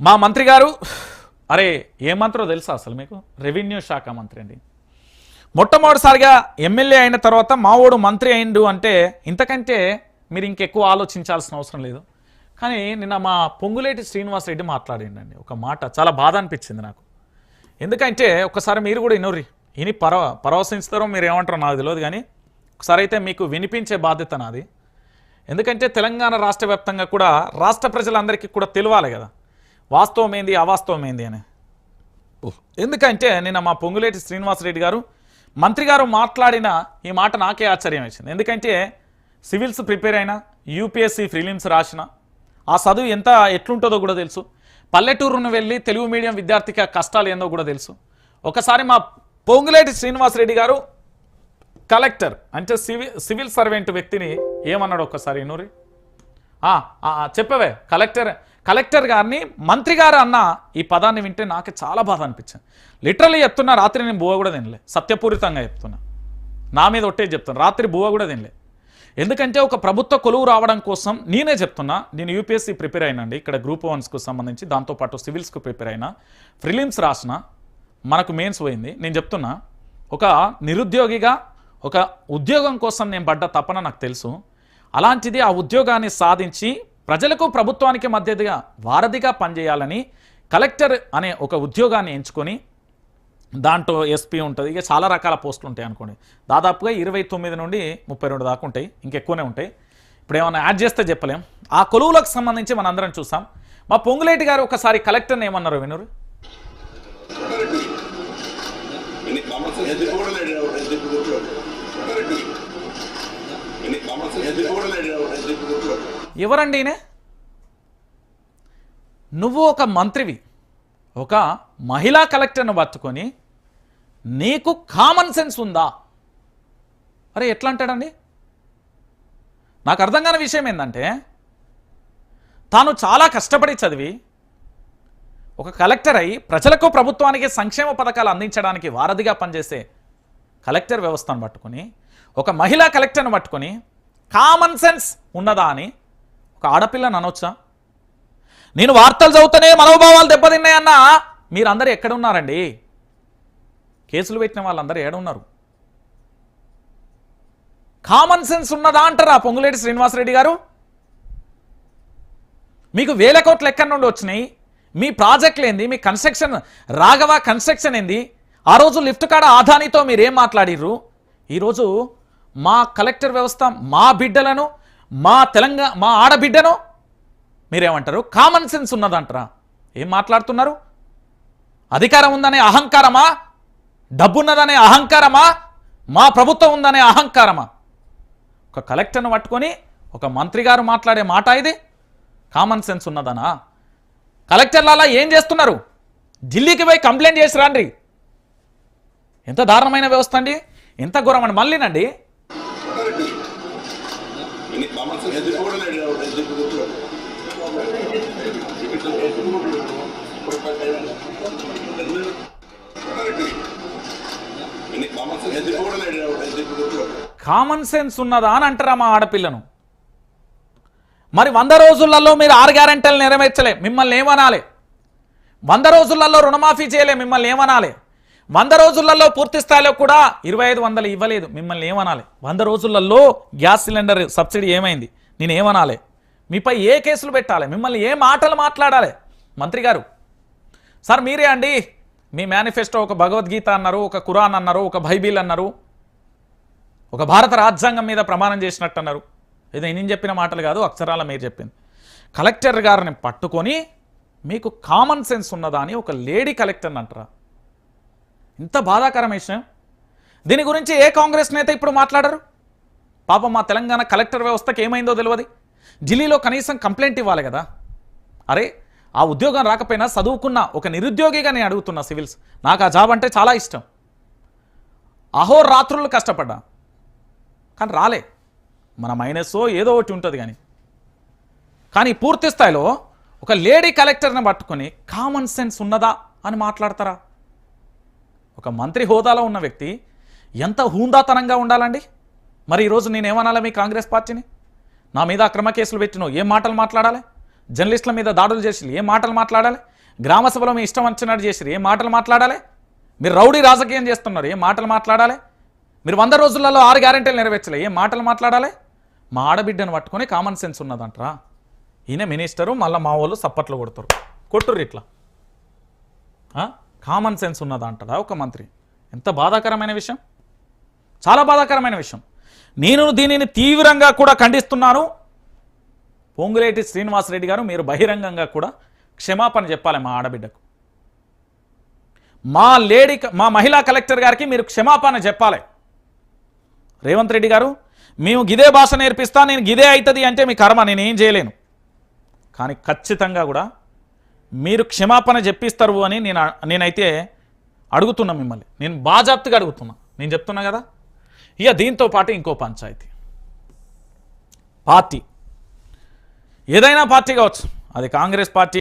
మా మంత్రి గారు అరే ఏ మంత్రో తెలుసా అసలు మీకు? రెవెన్యూ శాఖ మంత్రి అండి. మొట్టమొదటిసారిగా ఎమ్మెల్యే అయిన తర్వాత మావోడు మంత్రి అయిండు అంటే ఇంతకంటే మీరు ఇంకెక్కువ ఆలోచించాల్సిన అవసరం లేదు. కానీ నిన్న మా పొంగులేటి శ్రీనివాసరెడ్డి మాట్లాడిండండి. ఒక మాట చాలా బాధ అనిపించింది నాకు. ఎందుకంటే ఒకసారి మీరు కూడా ఇన్నోరి ఇని పరవ పరవశిస్తారో మీరు ఏమంటారో నాకు తెలియదు కానీ ఒకసారి అయితే మీకు వినిపించే బాధ్యత నాది. ఎందుకంటే తెలంగాణ రాష్ట్ర వ్యాప్తంగా కూడా రాష్ట్ర ప్రజలందరికీ కూడా తెలియాలి కదా. వాస్తవం ఏంది అవాస్తవం ఏంది అని ఎందుకంటే నిన్న మా పొంగులేటి శ్రీనివాసరెడ్డి గారు మంత్రి గారు మాట్లాడిన ఈ మాట నాకే ఆశ్చర్యం వేసింది ఎందుకంటే సివిల్స్ ప్రిపేర్ అయినా యూపీఎస్సీ ప్రిలిమ్స్ రాసిన ఆ చదువు ఎంత ఎట్లుంటుందో కూడా తెలుసు. పల్లెటూరును వెళ్ళి తెలుగు మీడియం విద్యార్థికి కష్టాలు ఏందో కూడా తెలుసు. ఒకసారి మా పొంగులేటి శ్రీనివాసరెడ్డి గారు కలెక్టర్ అంటే సివిల్ సివిల్ సర్వెంట్ వ్యక్తిని ఏమన్నాడు ఒక్కసారి నూరి? చెప్పవే. కలెక్టర్ కలెక్టర్ గారిని మంత్రి గారు అన్న ఈ పదాన్ని వింటే నాకు చాలా బాధ అనిపించింది. లిటరలీ చెప్తున్నా రాత్రి నేను బువ్వ కూడా తినలే. సత్యపూరితంగా చెప్తున్నా. నా మీద ఒట్టే చెప్తున్నా. రాత్రి బువ్వ కూడా తినలే. ఎందుకంటే ఒక ప్రభుత్వ కొలువు రావడం కోసం నేనే చెప్తున్నా నేను యూపీఎస్సీ ప్రిపేర్ అయినండి. ఇక్కడ గ్రూప్ వన్స్కు సంబంధించి దాంతోపాటు సివిల్స్కు ప్రిపేర్ అయినా. ప్రిలిమ్స్ రాసిన మనకు మెయిన్స్ పోయింది. నేను చెప్తున్నా ఒక నిరుద్యోగిగా ఒక ఉద్యోగం కోసం నేను పడ్డ తపన నాకు తెలుసు. అలాంటిది ఆ ఉద్యోగాన్ని సాధించి ప్రజలకు ప్రభుత్వానికి మధ్యదిగా వారధిగా పనిచేయాలని కలెక్టర్ అనే ఒక ఉద్యోగాన్ని ఎంచుకొని దాంట్లో ఎస్పీ ఉంటుంది. ఇక చాలా రకాల పోస్టులు ఉంటాయి అనుకోండి. దాదాపుగా ఇరవై తొమ్మిది నుండి ముప్పై రెండు దాకా ఉంటాయి. ఇంకెక్కువనే ఉంటాయి. ఇప్పుడు ఏమైనా యాడ్ చేస్తే చెప్పలేం. ఆ కొలువులకు సంబంధించి మనందరం చూసాం. మా పొంగులేటి గారు ఒకసారి కలెక్టర్ని ఏమన్నారు వినరు ఎన్ని కామర్స్ ఎందుకు కూడా లేడు ఎందుకు కూడా ఎన్ని కామర్స్ ఎందుకు కూడా లేడు ఎందుకు కూడా ఎవరండి ఈయన? నువ్వు ఒక మంత్రివి. ఒక మహిళా కలెక్టర్ను పట్టుకొని నీకు కామన్ సెన్స్ ఉందా? అరే ఎట్లా అంటాడండి? నాకు అర్థం కాని విషయం ఏంటంటే తాను చాలా కష్టపడి చదివి ఒక కలెక్టర్ అయి ప్రజలకు ప్రభుత్వానికి సంక్షేమ పథకాలు అందించడానికి వారధిగా పనిచేసే కలెక్టర్ వ్యవస్థను పట్టుకొని ఒక మహిళా కలెక్టర్ను పట్టుకొని కామన్ సెన్స్ ఉన్నదా అని ఒక ఆడపిల్లని అనొచ్చా? నేను వార్తలు చదువుతూనే మనోభావాలు దెబ్బతిన్నాయన్నా మీరందరూ ఎక్కడ ఉన్నారండి కేసులు పెట్టిన వాళ్ళందరూ ఏడున్నారు. కామన్ సెన్స్ ఉన్నదా అంటారా పొంగులేటి శ్రీనివాసరెడ్డి గారు? మీకు వేల కోట్లు ఎక్కడి నుండి వచ్చినాయి? మీ ప్రాజెక్టులు ఏంది? మీ కన్స్ట్రక్షన్ రాఘవ కన్స్ట్రక్షన్ ఏంది? ఆ రోజు లిఫ్ట్ కాడ ఆధానితో మీరేం మాట్లాడిర్రు? ఈరోజు మా కలెక్టర్ వ్యవస్థ మా బిడ్డలను మా తెలంగాణ మా ఆడబిడ్డను? మీరేమంటారు? కామన్ సెన్స్ ఉన్నదంటారా. ఏం మాట్లాడుతున్నారు? అధికారం ఉందనే అహంకారమా? డబ్బున్నదనే అహంకారమా? మా ప్రభుత్వం ఉందనే అహంకారమా? ఒక కలెక్టర్ను పట్టుకొని ఒక మంత్రి గారు మాట్లాడే మాట ఇది? కామన్ సెన్స్ ఉన్నదనా? కలెక్టర్లు అలా ఏం చేస్తున్నారు? ఢిల్లీకి పోయి కంప్లైంట్ చేసి రాండి ఎంత దారుణమైన వ్యవస్థ అండి? ఎంత ఘోరమని మళ్ళీనండి ఎన్ని కామర్స్ ఎందుకు ఎందుకు కూడా లేడు ఎందుకు కామన్ సెన్స్ ఉన్నదా అని అంటారా మా ఆడపిల్లను? మరి వంద రోజులలో మీరు ఆరు గ్యారెంటీలు నెరవేర్చలే మిమ్మల్ని ఏమనాలి? వంద రోజులలో రుణమాఫీ చేయలే మిమ్మల్ని ఏమనాలి? వంద రోజులలో పూర్తి స్థాయిలో కూడా ఇరవై ఐదు వందలు ఇవ్వలేదు. మిమ్మల్ని ఏమనాలి? వంద రోజులలో గ్యాస్ సిలిండర్ సబ్సిడీ ఏమైంది? నేనేమనాలి మీపై ఏ కేసులు పెట్టాలి? మిమ్మల్ని ఏ మాటలు మాట్లాడాలి? మంత్రి గారు సార్ మీరే అండి. మీ మేనిఫెస్టో ఒక భగవద్గీత అన్నారు ఒక ఖురాన్ అన్నారు ఒక బైబిల్ అన్నారు. ఒక భారత రాజ్యాంగం మీద ప్రమాణం చేసినట్టు అన్నారు. ఇది నేను చెప్పిన మాటలు కాదు అక్షరాల మీరు చెప్పింది. కలెక్టర్ గారిని పట్టుకొని మీకు కామన్ సెన్స్ ఉన్నదా అని ఒక లేడీ కలెక్టర్ని అంటారా? ఇంత బాధాకరం విషయం. దీని గురించి ఏ కాంగ్రెస్ నేత ఇప్పుడు మాట్లాడరు? పాపం మా తెలంగాణ కలెక్టర్ వ్యవస్థకి ఏమైందో తెలియదు. ఢిల్లీలో కనీసం కంప్లైంట్ ఇవ్వాలి కదా. అరే ఆ ఉద్యోగం రాకపోయినా చదువుకున్న ఒక నిరుద్యోగిగా నేను అడుగుతున్నా సివిల్స్. నాకు ఆ జాబ్ అంటే చాలా ఇష్టం. అహోరాత్రులు కష్టపడ్డా. కానీ రాలే. మన మైనస్ ఏదో ఒకటి ఉంటుంది కానీ. కానీ పూర్తి స్థాయిలో ఒక లేడీ కలెక్టర్ని పట్టుకొని కామన్ సెన్స్ ఉన్నదా అని మాట్లాడతారా? ఒక మంత్రి హోదాలో ఉన్న వ్యక్తి ఎంత హూందాతనంగా ఉండాలండి? మరి ఈరోజు నేనేమనాలి మీ కాంగ్రెస్ పార్టీని? నా మీద అక్రమ కేసులు పెట్టినో ఏం మాటలు మాట్లాడాలి? జర్నలిస్టుల మీద దాడులు చేసి ఏం మాటలు మాట్లాడాలి? గ్రామ సభలో మీ ఇష్టం వచ్చినట్టు చేసిరు ఏం మాటలు మాట్లాడాలి? మీరు రౌడీ రాజకీయం చేస్తున్నారు ఏం మాటలు మాట్లాడాలి? మీరు వంద రోజులలో ఆరు గ్యారెంటీలు నెరవేర్చలే ఏం మాటలు మాట్లాడాలి? మా ఆడబిడ్డను పట్టుకొని కామన్ సెన్స్ ఉన్నదంటరా. ఈయన మినిస్టరు మళ్ళీ మా వాళ్ళు సప్పట్లు కొడతారు. కొట్టుర్రు ఇట్లా. కామన్ సెన్స్ ఉన్నదంటారా ఒక మంత్రి? ఎంత బాధాకరమైన విషయం? చాలా బాధాకరమైన విషయం. నేను దీనిని తీవ్రంగా కూడా ఖండిస్తున్నాను. పొంగులేటి శ్రీనివాసరెడ్డి గారు మీరు బహిరంగంగా కూడా క్షమాపణ చెప్పాలి మా ఆడబిడ్డకు. మా లేడీ మా మహిళా కలెక్టర్ గారికి మీరు క్షమాపణ చెప్పాలి. రేవంత్ రెడ్డి గారు మేము గిదే భాష నేర్పిస్తా నేను గిదే అవుతుంది అంటే మీ కర్మ నేనేం చేయలేను. కానీ ఖచ్చితంగా కూడా మీరు క్షమాపణ చెప్పిస్తారు అని నేను నేనైతే అడుగుతున్నా మిమ్మల్ని. నేను బాజాప్తిగా అడుగుతున్నా. నేను చెప్తున్నా కదా? ఇక దీంతో పాటు ఇంకో పంచాయతీ. పార్టీ. ఏదైనా పార్టీ కావచ్చు. అది కాంగ్రెస్ పార్టీ